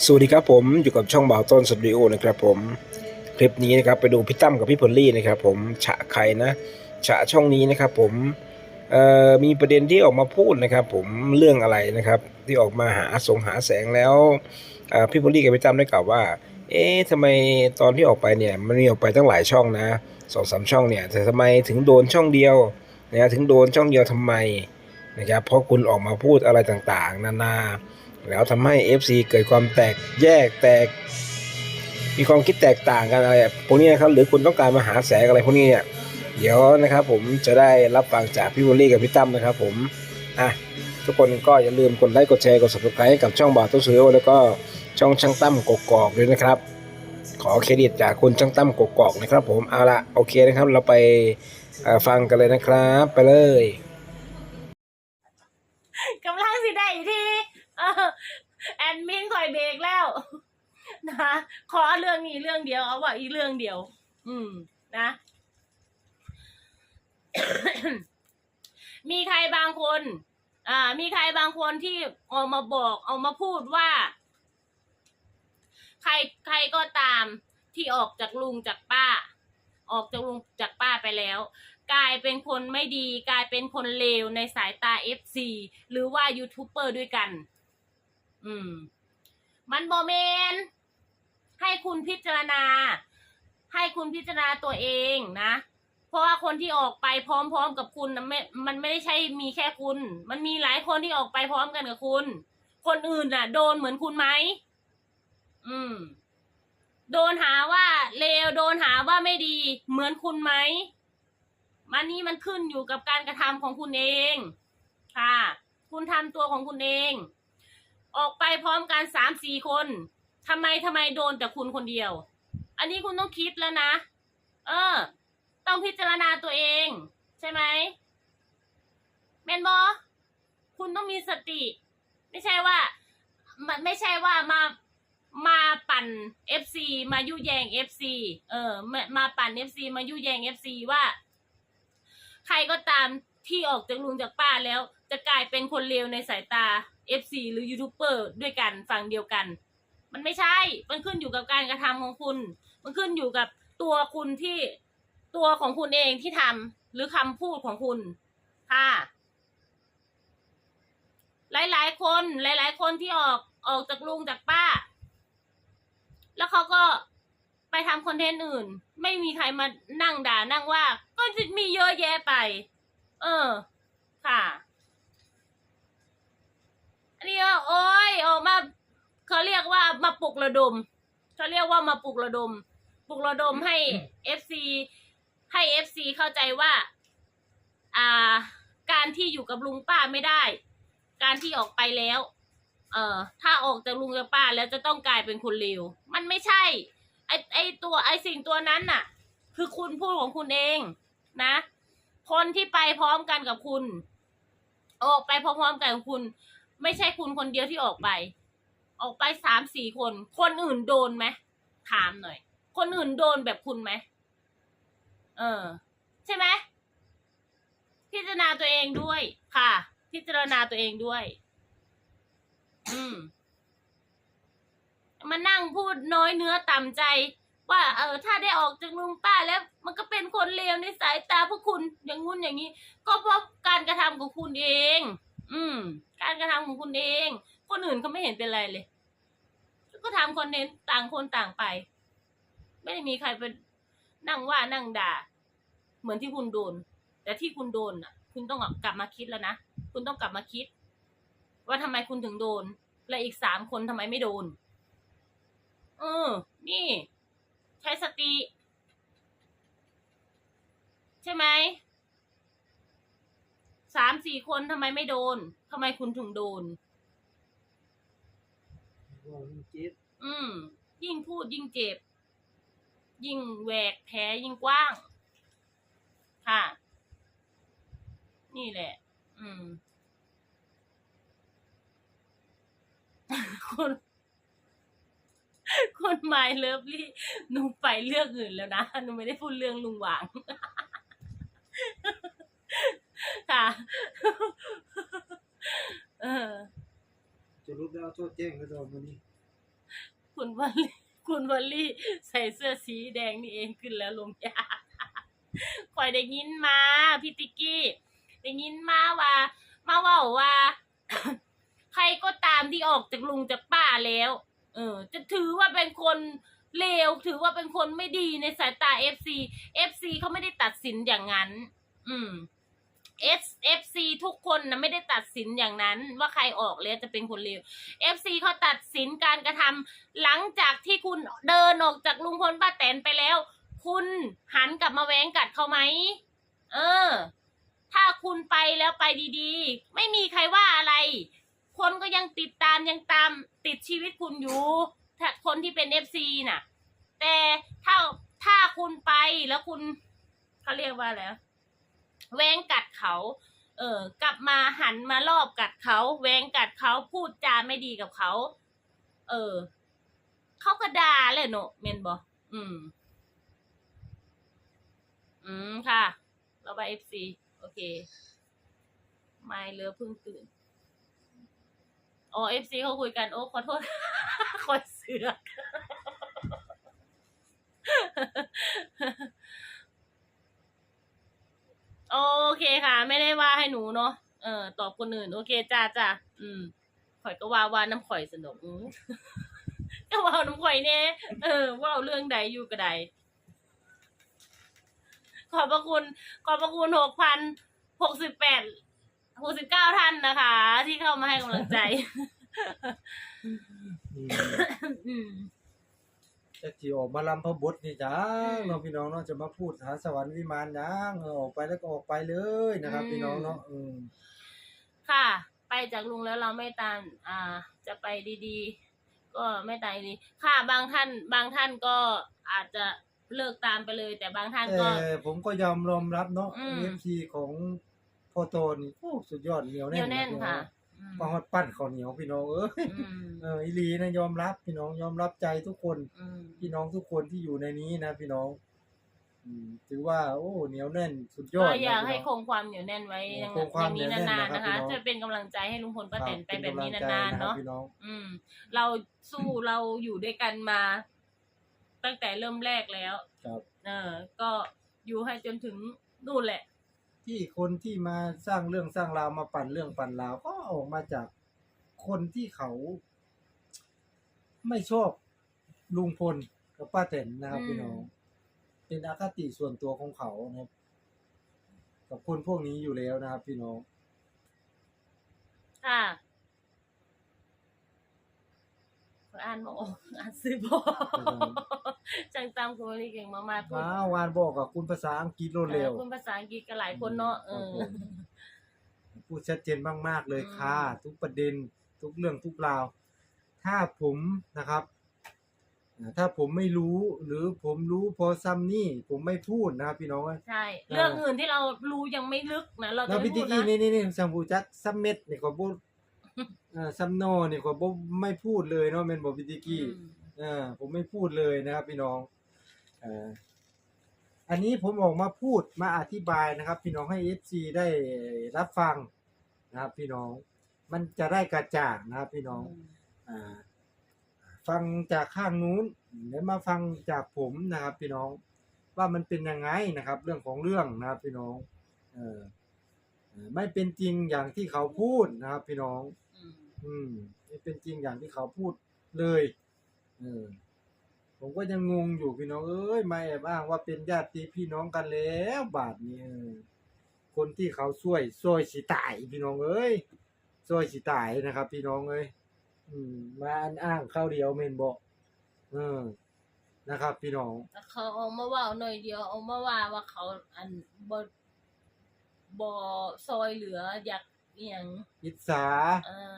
สวัสดีครับผมอยู่กับช่องบ่าวต้นสตูดิโอนะครับผมคลิปนี้นะครับไปดูพี่ตั้มกับพี่พลลี่นะครับผมฉะใครนะฉะช่องนี้นะครับผมมีประเด็นที่ออกมาพูดนะครับ ผมเรื่องอะไรนะครับ ที่ออกมาหาสงหาแสงแล้วพี่พลลี่กับพี่ตั้มได้กล่าวว่า เอ๊ะทำไมตอนที่ออกไปเนี่ยมันมีออกไปตั้งหลายช่องนะสองสามช่องเนี่ยแต่ทำไมถึงโดนช่องเดียวนะถึงโดนช่องเดียวทำไมนะครับเพราะคุณออกมาพูดอะไรต่างๆ นานา แล้วทำให้ FC เกิดความแตกแยกแตก มีความคิดแตกต่างกันอะไรพวกนี้นะครับหรือคุณต้องการมาหาแสงอะไรพวกนี้เนี่ยเดี๋ยวนะครับผมจะได้รับฟังจากพี่วอลลี่กับพี่ตั้มนะครับผมอะทุกคนก็อย่าลืมกดไลค์กดแชร์กด subscribe ให้กับช่องบาทตู้ซื้อแล้วก็ช่องช่างตั้มกกอกด้วยนะครับ ขอเครดิตจากคุณช่างตั้มกกอกนะครับ ผมเอาละโอเคนะครับ เราไปฟังกันเลยนะครับ ไปเลย กำลังสิได้อีกทีเออแอ ดมินคอยเบรกแล้วนะขอเรื่องนี้เรื่องเดียวเอาว่าอีเรื่องเดียว อืม นะ มีใครบางคน อ่า มีใครบางคนที่ออกมาบอกออกมาพูดว่า ใครใครก็ตามที่ออกจากลุงจากป้า ออกจากลุงจากป้าไปแล้ว กลายเป็นคนไม่ดี กลายเป็นคนเลวในสายตา FC หรือว่ายูทูบเบอร์ด้วยกัน อืม มันโมเมนให้คุณพิจารณา ให้คุณพิจารณาตัวเองนะ เพราะว่าคนที่ออกไปพร้อมๆกับคุณนะไม่มันไม่ได้ใช่มีแค่คุณ มันมีหลายคนที่ออกไปพร้อมกันกับคุณ คนอื่นน่ะ โดนเหมือนคุณไหมอืม โดนหาว่าเลวโดนหาว่าไม่ดีเหมือนคุณไหมมันนี่มันขึ้นอยู่กับการกระทำของคุณเอง ค่ะ คุณทำตัวของคุณเอง ออกไปพร้อมกันสามสี่คนทำไมทำไมโดนแต่คุณคนเดียว อันนี้คุณต้องคิดแล้วนะ เออ ต้องพิจารณาตัวเอง ใช่ไหมเมนบอคุณต้องมีสติ ไม่ใช่ว่า มันไม่ใช่ว่ามามาปั่น FC มายุแยง FC เออมามาปั่น FC มายุแยง FC ว่า ใครก็ตามที่ออกจากลุงจากป้าแล้ว จะกลายเป็นคนเลวในสายตา FC หรือยูทูบเบอร์ด้วยกันฝั่งเดียวกัน มันไม่ใช่ มันขึ้นอยู่กับการกระทำของคุณ มันขึ้นอยู่กับตัวคุณที่ตัวของคุณเองที่ทำหรือคำพูดของคุณค่ะหลาย ๆ คนหลาย ๆ คนที่ออกออกจากลุงจากป้า แล้วเขาก็ไปทำคอนเทนต์อื่น ไม่มีใครมานั่งด่านั่งว่า ก็จะมีเยอะแยะไป เออ ค่ะ อันนี้ว่าโอ้ยออกมาเขาเรียกว่ามาปลุกระดมเขาเรียกว่ามาปลุกระดม ปลุกระดมให้เอฟซีให้เอฟซีเข้าใจว่า อ่า การที่อยู่กับลุงป้าไม่ได้ การที่ออกไปแล้ว เอ่อ ถ้าออกจากลุงกับป้าแล้วจะต้องกลายเป็นคนเลวมันไม่ใช่ ไอไอตัวไอสิ่งตัวนั้นน่ะ คือคุณพูดของคุณเองนะ คนที่ไปพร้อมกันกับคุณ ออกไปพร้อมๆกันกับคุณ ไม่ใช่คุณคนเดียวที่ออกไป ออกไปสามสี่คน คนอื่นโดนไหมถามหน่อย คนอื่นโดนแบบคุณไหมเออ ใช่ไหมพิจารณาตัวเองด้วย ค่ะ พิจารณาตัวเองด้วยอืมมานั่งพูดน้อยเนื้อต่ำใจ ว่า เออ ถ้าได้ออกจากลุงป้าแล้ว มันก็เป็นคนเลวในสายตาพวกคุณอย่างงุ้นอย่างนี้ ก็เพราะการกระทำของคุณเอง อืม การกระทำของคุณเอง คนอื่นเขาไม่เห็นเป็นไรเลย ก็ทำคอนเทนต์ต่างคนต่างไป ไม่ได้มีใครไปนั่งว่านั่งด่า เหมือนที่คุณโดน แต่ที่คุณโดนอะ คุณต้องกลับมาคิดแล้วนะ คุณต้องกลับมาคิด ว่าทำไมคุณถึงโดน และอีกสามคนทำไมไม่โดน เออ นี่ ใช้สติ ใช่ไหม สามสี่คนทำไมไม่โดนทำไมคุณถึงโดนอืม ยิ่งพูดยิ่งเจ็บ ยิ่งแหวกแผลยิ่งกว้าง ค่ะ นี่แหละ อืมคุณคุณไมเลิฟลี่หนูไปเรื่องอื่นแล้วนะหนูไม่ได้พูดเรื่องลุงหวาง ค่ะเออจะรู้แล้วโทษแจ้งก็โดนวันนี้ คุณวลีคุณวลีใส่เสื้อสีแดงนี่เองขึ้นแล้วลงยาคอยได้ยินมาพี่ติกกี้ได้ยินมาว่า มาเว่าว่า ใครก็ตามที่ออกจากลุงจากป้าแล้ว เออ จะถือว่าเป็นคนเลวถือว่าเป็นคนไม่ดีในสายตาเอฟซีเอฟซีเขาไม่ได้ตัดสินอย่างนั้น อืม เอสเอฟซีทุกคนนะไม่ได้ตัดสินอย่างนั้น ว่าใครออกแล้วจะเป็นคนเลวเอฟซีเขาตัดสินการกระทำหลังจากที่คุณเดินออกจากลุงพลป้าแตนไปแล้ว คุณหันกลับมาแว้งกัดเขาไหมเออ ถ้าคุณไปแล้วไปดีๆ ไม่มีใครว่าอะไร คนก็ยังติดตามยังตามติดชีวิตคุณอยู่ถ้าคนที่เป็นเอฟซีน่ะ แต่ถ้าถ้าคุณไปแล้วคุณเขาเรียกว่าอะไร แวงกัดเขา เออกลับมาหันมารอบกัดเขาแวงกัดเขาพูดจาไม่ดีกับเขา เออ เขาก็ด่าเลยเนอะเมนบออืม อืมค่ะ เราไปเอฟซีโอเค ไม่เลือเพิ่งตื่นอ๋อเอฟซีเขาคุยกัน โอ้ขอโทษคอเสือก โอเคค่ะ ไม่ได้ว่าให้หนูเนาะเออตอบคนอื่น โอเคจ้าจ้าอืม ข่อยก็ว่าว่าน้ำข่อยสนุกอื้อ ก็ว่าน้ำข่อยเน่เออ ว่าเอาเรื่องใดอยู่ก็ใด ขอบพระคุณ ขอบพระคุณหกพันหกสิบแปดหกสิบเก้าท่านนะคะ ที่เข้ามาให้กำลังใจ อืม อืม จะที่ออกมาลำพระบทนี่จ้าเนาะพี่น้องเนาะจะมาพูดหาสวรรค์วิมานยังเออออกไปแล้วก็ออกไปเลยนะครับอืมพี่น้องเนาะอืมค่ะ ไปจากลุงแล้วเราไม่ตามอ่า จะไปดีๆ ก็ไม่ตายดีค่ะบางท่าน บางท่านก็อาจจะเลิกตามไปเลย แต่บางท่านก็ แต่ผมก็ยอมรอมรับเนาะอืม เอฟซีของพ่อโตนี่โอ้สุดยอดเหนียวเหแน่นียวนแน่นพี่องค่ะอื มปลาฮอดปั้นข้าวเหนียวพี่น้องเอ้ยอืมเอออีหลีนะยอมรับพี่น้องยอมรับใจทุกคนอืมพี่น้องทุกคนที่อยู่ในนี้นะ พี่น้อง อืมถือว่า โอ้เหนียวแน่นสุดยอก็ดนะอยากให้พี่คน้องงความเหนียวแน่นไว้อย่างคงความอย่างนี้เหนียวแน่นนานๆนะนะครัคะบพี่น้อง จะเป็นกำลังใจให้ลุงพลป้าแตนไปแบบนี้เป็นกำลังใจนานๆนะครับเนาะ พี่น้อง อืม เราสู้เราอยู่ด้วยกันมา ตั้งแต่เริ่มแรกแล้ว ครับ เออ ก็อยู่ให้จนถึงนู่นแหละ ที่คนที่มาสร้างเรื่องสร้างราวมาปั่นเรื่องปั่นราวก็ออกมาจากคนที่เขา ไม่ชอบลุงพลกับป้าแตนนะครับอืม พี่น้อง เป็นอคติส่วนตัวของเขานะครับ กับคนพวกนี้อยู่แล้วนะครับ พี่น้องค่ะขออ่านบออกอ่านซื้อบอกครับ จังตามคุณวลีเก่งมากๆพูดมาวานบอกกับคุณภาษาอังกฤษโลดเร็วเออคุณภาษาอังกฤษกันหลายคนเนาะเออครับผมพูดชัดเจนมากๆเลยอืมค่ะทุกประเด็นทุกเรื่องทุกราว ถ้าผมนะครับอ่าถ้าผมไม่รู้หรือผมรู้พอซ้ำนี่ผมไม่พูดนะครับพี่น้องใช่เรื่องอื่นที่เรารู้ยังไม่ลึกนะเราแล้จะวไม่พี่พูติ๊ดกนะกี้นี่นี่นี่ซัมบูจักซัมเม็ดนี่ขอพูดอ่าซัมโนนี่ขอบ่ไม่พูดเลยเนาะแม่นบ่พี่ติ๊กกี้ อืมอ่าผมไม่พูดเลยนะครับ พี่น้องอ่าอันนี้ผมออกมาพูดมาอธิบายนะครับ พี่น้องให้ FC ได้รับฟังนะครับ พี่น้องมันจะได้กระจ่างนะครับ พี่น้องอ่าฟังจากข้างนู้นแล้วมาฟังจากผมนะครับ พี่น้องว่ามันเป็นยังไงนะครับ เรื่องของเรื่องนะครับ พี่น้องเออเออไม่เป็นจริงอย่างที่เขาพูดนะครับ พี่น้อง อืมอืมไม่เป็นจริงอย่างที่เขาพูดเลย เออ ผมก็ยังงงอยู่พี่น้อง เอ้ยมาแอบอ้างว่าเป็นญาติพี่น้องกันแล้วบาทนี้เออคนที่เขาช่วยช่วยสิตายพี่น้องเอ้ยช่วยสิตายนะครับ พี่น้องเอ้ยอืมมาอ้างเข้าวเดียวเมนบอกเออนะครับ พี่น้องแล้วเขาเอามาว่าหน่อยเดียวเอามาว่าว่าเขาอันบ่บ่ซอยเหลืออยากอหย่างอิสาเออ